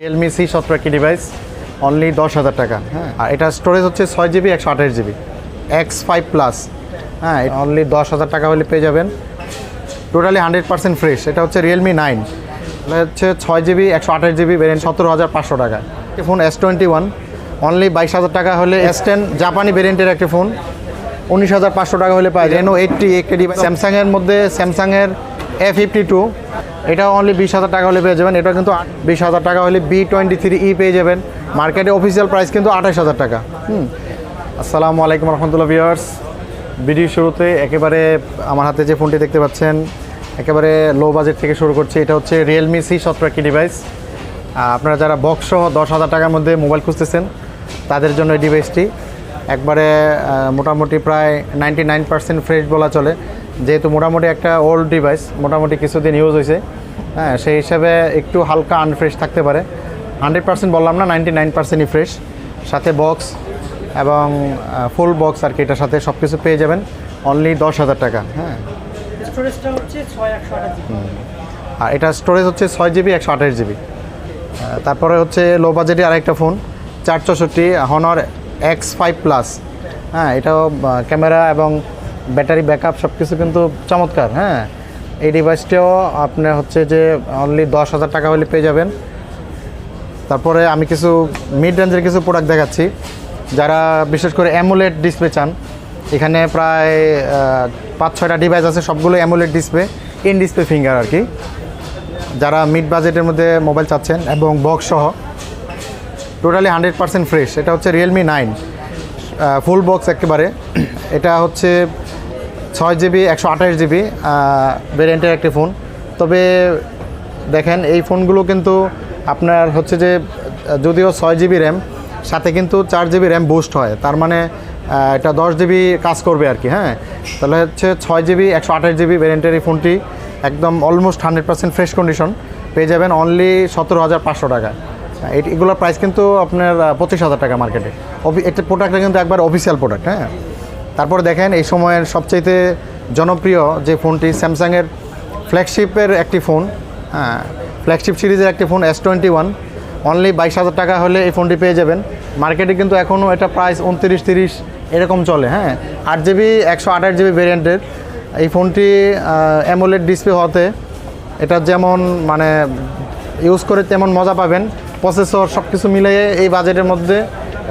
Realme C সতেরো একটি device only দশ হাজার টাকা। হ্যাঁ। আর এটা স্টোরেজ হচ্ছে ছয় জিবি একশো আঠাশ জিবি এক্স ফাইভ প্লাস হ্যাঁ অনলি দশ হাজার টাকা হলে পেয়ে যাবেন। টোটালি হান্ড্রেড পার্সেন্ট ফ্রেশ এটা হচ্ছে রিয়েলমি নাইন এটা হচ্ছে ছয় জিবি একশো আঠাশ জিবি ভেরিয়েন্ট সতেরো হাজার পাঁচশো টাকা। Phone S twenty one only বাইশ হাজার টাকা হলে এস টেন জাপানি ভেরিয়েন্টের একটি ফোন উনিশ হাজার পাঁচশো টাকা হলে পায় রেনো এইটটি একটি ডিভাইস স্যামসাংয়ের মধ্যে স্যামসাংয়ের এ ফিফটি টু এটাও অনলি বিশ হাজার টাকা হলে পেয়ে যাবেন। এটা কিন্তু বিশ হাজার টাকা হলে বি টোয়েন্টি থ্রি ই পেয়ে যাবেন। মার্কেটে অফিসিয়াল প্রাইস কিন্তু আঠাশ হাজার টাকা। হুম। আসসালামু আলাইকুম রহমতুল্লাহ ভিউয়ার্স ভিডিও শুরুতে একেবারে আমার হাতে যে ফোনটি দেখতে পাচ্ছেন, একেবারে লো বাজেট থেকে শুরু করছে। এটা হচ্ছে রিয়েলমি সি সতেরো একটি ডিভাইস আপনারা যারা বক্স সহ দশ হাজার টাকার মধ্যে মোবাইল খুঁজতেছেন, তাদের জন্য এই ডিভাইসটি একবারে মোটামুটি প্রায় নাইনটি নাইন পার্সেন্ট ফ্রেশ বলা চলে। যেহেতু মোটামুটি একটা ওল্ড ডিভাইস মোটামুটি কিছুদিন ইউজ হয়েছে হ্যাঁ সেই হিসাবে একটু হালকা আনফ্রেশ থাকতে পারে। হান্ড্রেড পার্সেন্ট বললাম না নাইনটি নাইন পার্সেন্টই ফ্রেশ সাথে বক্স এবং ফুল বক্স আর কি এটার সাথে সব কিছু পেয়ে যাবেন। অনলি দশ হাজার টাকা হ্যাঁ। আর এটা স্টোরেজ হচ্ছে ছয় জিবি একশো আঠাশ জিবি তারপরে হচ্ছে লো বাজেটে আরেকটা ফোন চার চৌষট্টি হনর এক্স ফাইভ প্লাস হ্যাঁ এটাও ক্যামেরা এবং ব্যাটারি ব্যাকআপ সব কিছু কিন্তু চমৎকার হ্যাঁ? এই ডিভাইসটাও আপনার হচ্ছে যে অনলি দশ হাজার টাকা হলে পেয়ে যাবেন। তারপরে আমি কিছু মিড রেঞ্জের কিছু প্রোডাক্ট দেখাচ্ছি। যারা বিশেষ করে অ্যামুলেট ডিসপ্লে চান, এখানে প্রায় পাঁচ ছয়টা ডিভাইস আছে, সবগুলো AMOLED display in display finger আর কি। যারা মিড বাজেটের মধ্যে মোবাইল চাচ্ছেন এবং বক্স সহ টোটালি হান্ড্রেড পার্সেন্ট ফ্রেশ এটা হচ্ছে রিয়েলমি নাইন ফুল বক্স একেবারে। এটা হচ্ছে ছয় জিবি, একশো আঠাশ জিবি ভেরিয়েন্টের একটি ফোন তবে দেখেন, এই ফোনগুলো কিন্তু আপনার হচ্ছে যে, যদিও ছয় জিবি র্যাম সাথে কিন্তু চার জিবি র্যাম বুস্ট হয়। তার মানে এটা দশ জিবি কাজ করবে আর কি হ্যাঁ? তাহলে হচ্ছে ছয় জিবি, একশো আঠাশ জিবি ভেরিয়েন্টের এই ফোনটি একদম almost hundred percent fresh condition পেয়ে যাবেন অনলি সতেরো হাজার পাঁচশো টাকা। এগুলোর প্রাইস কিন্তু আপনার পঁচিশ হাজার টাকা মার্কেটে অফি, এটা প্রোডাক্টটা কিন্তু একবার অফিসিয়াল প্রোডাক্ট হ্যাঁ? তারপরে দেখেন এই সময়ের সবচাইতে জনপ্রিয় যে ফোনটি স্যামসাংয়ের ফ্ল্যাগশিপের একটি ফোন হ্যাঁ ফ্ল্যাগশিপ সিরিজের একটি phone S twenty one only বাইশ হাজার টাকা হলে এই ফোনটি পেয়ে যাবেন। মার্কেটে কিন্তু এখনও এটা প্রাইস উনত্রিশ তিরিশ এরকম চলে হ্যাঁ। আট জিবি একশো আঠাশ জিবি ভেরিয়েন্টের এই ফোনটি অ্যামোলেড ডিসপ্লে হতে এটা যেমন মানে ইউজ করে তেমন মজা পাবেন। প্রসেসর সব কিছু মিলিয়ে এই বাজেটের মধ্যে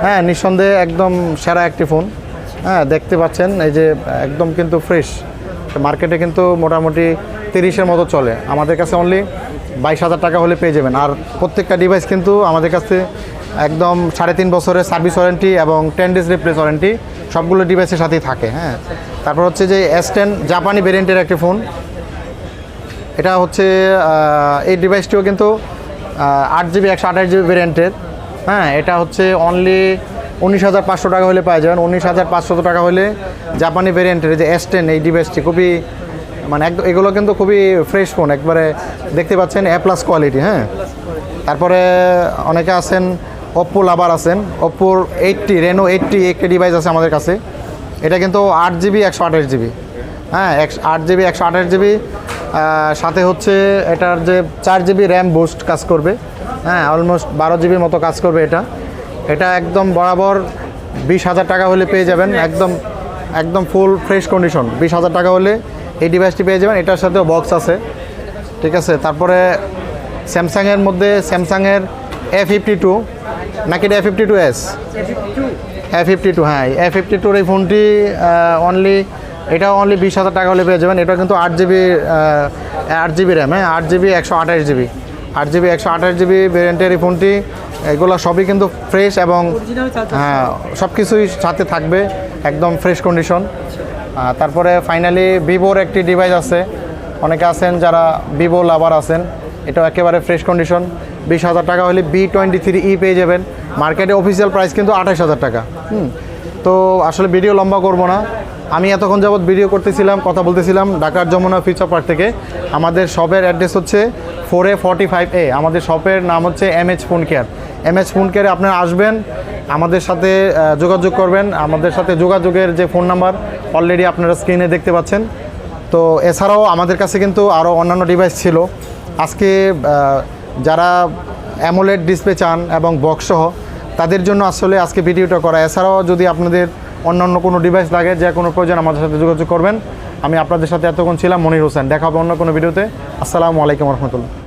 হ্যাঁ নিঃসন্দেহে একদম সেরা একটি ফোন। হ্যাঁ দেখতে পাচ্ছেন, এই যে একদম কিন্তু ফ্রেশ মার্কেটে কিন্তু মোটামুটি তিরিশের মতো চলে। আমাদের কাছে অনলি বাইশ হাজার টাকা হলে পেয়ে যাবেন। আর প্রত্যেকটা ডিভাইস কিন্তু আমাদের কাছে একদম সাড়ে তিন বছরের সার্ভিস ওয়ারেন্টি এবং টেন ডেজ রিপ্লেস ওয়ারেন্টি সবগুলো ডিভাইসের সাথেই থাকে হ্যাঁ। তারপর হচ্ছে যে এস টেন জাপানি ভেরিয়েন্টের একটি ফোন এটা হচ্ছে এই ডিভাইসটিও কিন্তু আট জিবি একশো আঠাশ জিবি ভেরিয়েন্টের হ্যাঁ। এটা হচ্ছে অনলি উনিশ হাজার পাঁচশো টাকা হলে পাওয়া যাবেন, উনিশ হাজার পাঁচশো টাকা হলে জাপানি ভেরিয়েন্টের যে এস টেন এই ডিভাইসটি খুবই মানে একদম, এগুলো কিন্তু খুবই ফ্রেশ ফোন একবারে দেখতে পাচ্ছেন এ প্লাস কোয়ালিটি হ্যাঁ? তারপরে অনেকে আছেন ওপ্পো লাভার আছেন ওপ্পোর এইটটি রেনো এইটটি একটি ডিভাইস আছে আমাদের কাছে, এটা কিন্তু আট জিবি একশো আঠাশ জিবি হ্যাঁ? একশো, আট জিবি একশো আঠাশ জিবি সাথে হচ্ছে এটার যে চার জিবি র্যাম বুস্ট কাজ করবে হ্যাঁ? অলমোস্ট বারো জিবির মতো কাজ করবে এটা। এটা একদম বরাবর বিশ হাজার টাকা হলে পেয়ে যাবেন। একদম একদম ফুল ফ্রেশ কন্ডিশন বিশ হাজার টাকা হলে এই ডিভাইসটি পেয়ে যাবেন। এটার সাথেও বক্স আছে। ঠিক আছে? তারপরে স্যামসাংয়ের মধ্যে স্যামসাংয়ের এ ফিফটি টু নাকি A fifty two S A fifty two হ্যাঁ এ ফিফটি টুর এই ফোনটি অনলি এটা অনলি বিশ হাজার টাকা হলে পেয়ে যাবেন। এটা কিন্তু আট জিবি আট জিবি র্যাম হ্যাঁ আট জিবি একশো আঠাশ জিবি আট জিবি একশো আঠাশ জিবি ভেরিয়েন্টের এই ফোনটি এগুলো সবই কিন্তু ফ্রেশ এবং হ্যাঁ সব কিছুই সাথে থাকবে একদম ফ্রেশ কন্ডিশন তারপরে ফাইনালি ভিভোর একটি ডিভাইস আছে। অনেকে আছেন যারা ভিভো লাভার আছেন এটাও একেবারে ফ্রেশ কন্ডিশন বিশ হাজার টাকা হলে বি টোয়েন্টি থ্রি ই পেয়ে যাবেন। মার্কেটে অফিসিয়াল প্রাইস কিন্তু আঠাশ হাজার টাকা। হুম তো আসলে ভিডিও লম্বা করব না। আমি এতক্ষণ যাবৎ ভিডিও করতেছিলাম কথা বলতেছিলাম ঢাকার যমুনা ফিউচার পার্ক থেকে। আমাদের শপের অ্যাড্রেস হচ্ছে four A forty five A আমাদের শপের নাম হচ্ছে M H phone care M H phone কেয়ারে আপনারা আসবেন, আমাদের সাথে যোগাযোগ করবেন। আমাদের সাথে যোগাযোগের যে ফোন নাম্বার অলরেডি আপনারা স্ক্রিনে দেখতে পাচ্ছেন। তো এছাড়াও আমাদের কাছে কিন্তু আরও অন্যান্য ডিভাইস ছিল। আজকে যারা অ্যামোলেড ডিসপ্লে চান এবং বক্সসহ তাদের জন্য আসলে আজকে ভিডিওটা করা। এছাড়াও যদি আপনাদের অন্যান্য কোনো ডিভাইস লাগে, যে কোনো প্রয়োজন, আমাদের সাথে যোগাযোগ করবেন। আমি আপনাদের সাথে এতক্ষণ ছিলাম মনির হোসেন। দেখা হবে অন্য কোনো ভিডিওতে। আসসালামু আলাইকুম রহমতুল্লাহ।